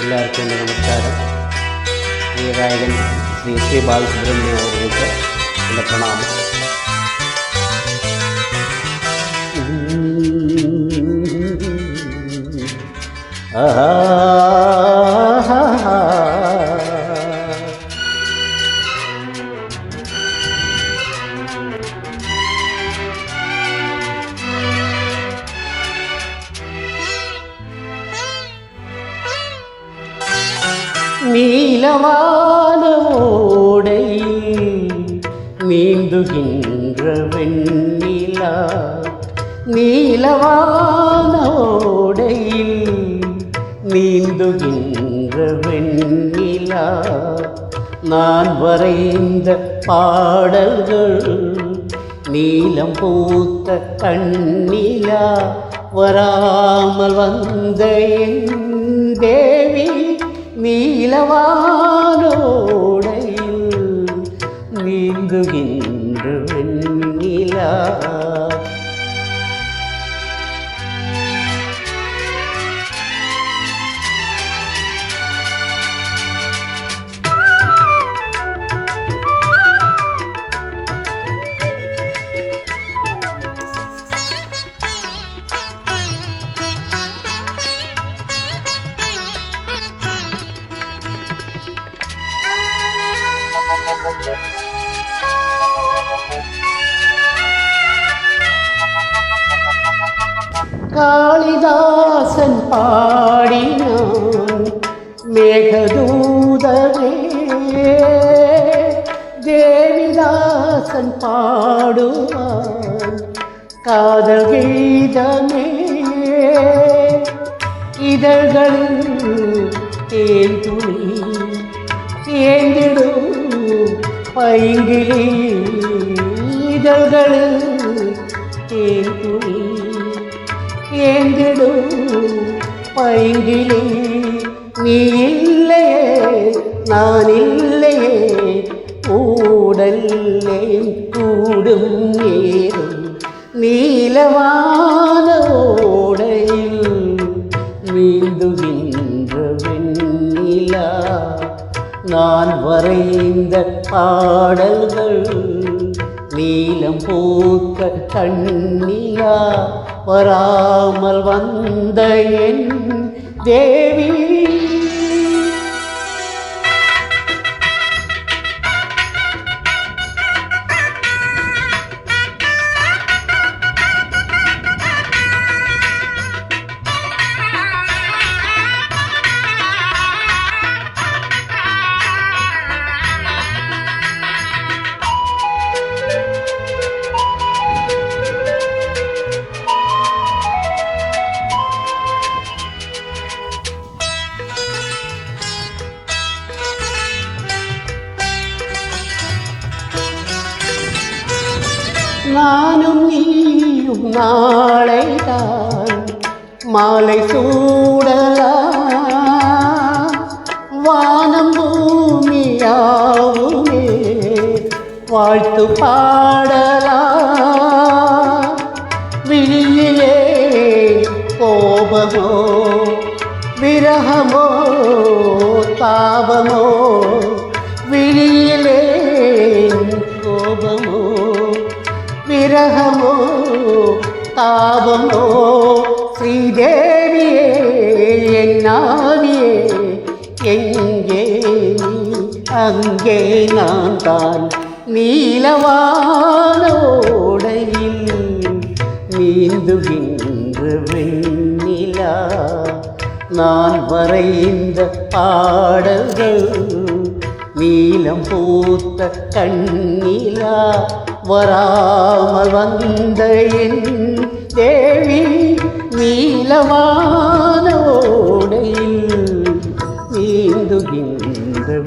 എല്ലാവർക്കും എന്റെ നമസ്കാരം. ഗായകൻ ശ്രീ ശ്രീ ബാലസുബ്രഹ്മണ്യം അവർക്ക് എന്റെ പ്രണാമം. ആ நீலவானோடையில் நீந்துகின்ற வெண்ணிலா நீலவானோடையில் நீந்துகின்ற வெண்ணிலா நான் வரைந்த பாடல்கள் நீலம் பூத்த கண்ணிலா. வராமல் வந்த எந்தே நீ நீலவானோடையில் காளிதாசன் பாடினான் மேகதூதரே. தேவிதாசன் பாடுவான் காதல் கீதமே இதழ்களில் தேன் துணி ஏந்திடும் பைங்கிலி. இதழ்களில் தேன் துணி பைங்கிலி நீ இல்லையே நான் இல்லையே ஊடல்லே கூடும் நேரும் நீலமான ஓடையில் நீந்துகின்ற வெண்ணிலா நான் வரைந்த பாடல்கள் நீலம் பூக்க கண்ணிலா வராமல் வந்த என் தேவி நானும் நீயும் நாளை தான் மாலை சூடலாம். வானம் பூமியாவுமே வாழ்த்து பாடலாம். விழியிலே கோபமோ விரகமோ பாவமோ தாபமோ ஸ்ரீதேவியே என்னாவியே எங்கே நீ? அங்கே நான் தான் நீலவானோடையில் நீந்துகின்ற வெண்ணிலா. நான் வரைந்த பாடல்கள் நீலம் பூத்த கண்ணிலா வராமல் வந்த தேவி நீளமான ஓடையில் நீந்துகின்ற